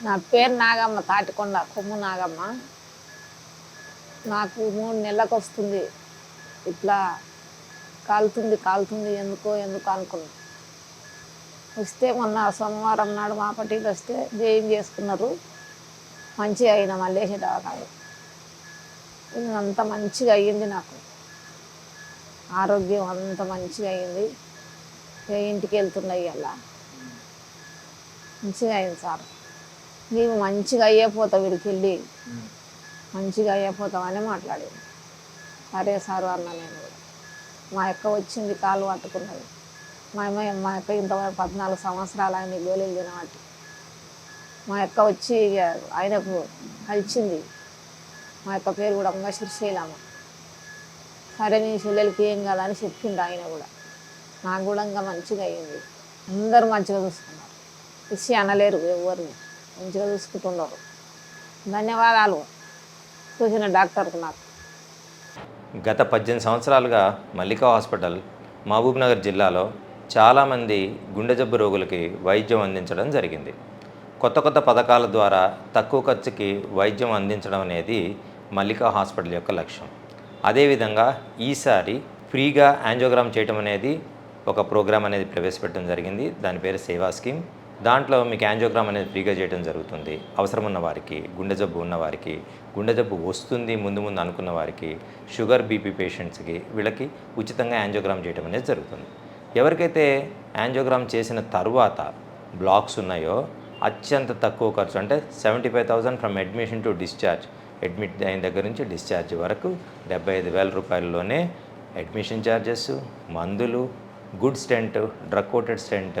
నా పేరు నాగమ్మ తాటికొండ కొమ్ము నాగమ్మ. నాకు మూడు నెలలకు వస్తుంది ఇట్లా కాలుతుంది కాలుతుంది ఎందుకో ఎందుకు అనుకున్నా. వస్తే మొన్న సోమవారం నాడు మా పట్టికి వస్తే జయం చేసుకున్నారు. మంచిగా అయినా మళ్ళీ దవాఖాన అంత మంచిగా అయ్యింది నాకు. ఆరోగ్యం అంత మంచిగా అయ్యింది. ఏ ఇంటికి వెళ్తున్నాయి అలా మంచిగా అయింది సార్. నీవు మంచిగా అయ్యేపోతావు వీడికి వెళ్ళి. మంచిగా అయ్యేపోతామని మాట్లాడింది సరే సారు అన్న నేను కూడా. మా అక్క వచ్చింది కాలు పట్టుకున్నది. మా అమ్మ మా అక్క ఇంతవరకు పద్నాలుగు సంవత్సరాలు ఆయన గోళీలు తినబట్టి. మా అక్క వచ్చి ఇక ఆయనకు కలిసింది మా యొక్క పేరు కూడా అమ్మ శ్రీశైలమ్మ సరే నీ చెల్లెలకి ఏం కాదని చెప్పిండు ఆయన కూడా. నాకు కూడా ఇంకా మంచిగా అయ్యింది. అందరూ మంచిగా చూసుకున్నారు. ఇచ్చి అనలేరు ఎవరిని. మంచిగా చూసుకుంటున్నారు. ధన్యవాదాలు. చూసిన డాక్టర్కు నాకు. గత పద్దెనిమిది సంవత్సరాలుగా మల్లికా హాస్పిటల్ మహబూబ్నగర్ జిల్లాలో చాలామంది గుండె జబ్బు రోగులకి వైద్యం అందించడం జరిగింది. కొత్త కొత్త పథకాల ద్వారా తక్కువ ఖర్చుకి వైద్యం అందించడం అనేది మల్లికా హాస్పిటల్ యొక్క లక్ష్యం. అదేవిధంగా ఈసారి ఫ్రీగా యాంజియోగ్రామ్ చేయటం అనేది ఒక ప్రోగ్రామ్ అనేది ప్రవేశపెట్టడం జరిగింది. దాని పేరు సేవా స్కీమ్. దాంట్లో మీకు యాంజియోగ్రామ్ అనేది ఫ్రీగా చేయడం జరుగుతుంది. అవసరం ఉన్న వారికి గుండె జబ్బు ఉన్న వారికి గుండె జబ్బు వస్తుంది ముందు ముందు అనుకున్న వారికి షుగర్ బీపీ పేషెంట్స్కి వీళ్ళకి ఉచితంగా యాంజియోగ్రామ్ చేయడం అనేది జరుగుతుంది. ఎవరికైతే యాంజియోగ్రామ్ చేసిన తర్వాత బ్లాక్స్ ఉన్నాయో అత్యంత తక్కువ ఖర్చు అంటే seventy five thousand from admission to discharge. Admit అయిన దగ్గర నుంచి డిశ్చార్జ్ వరకు డెబ్బై ఐదు వేల రూపాయల్లోనే అడ్మిషన్ ఛార్జెస్ మందులు good stent drug coated stent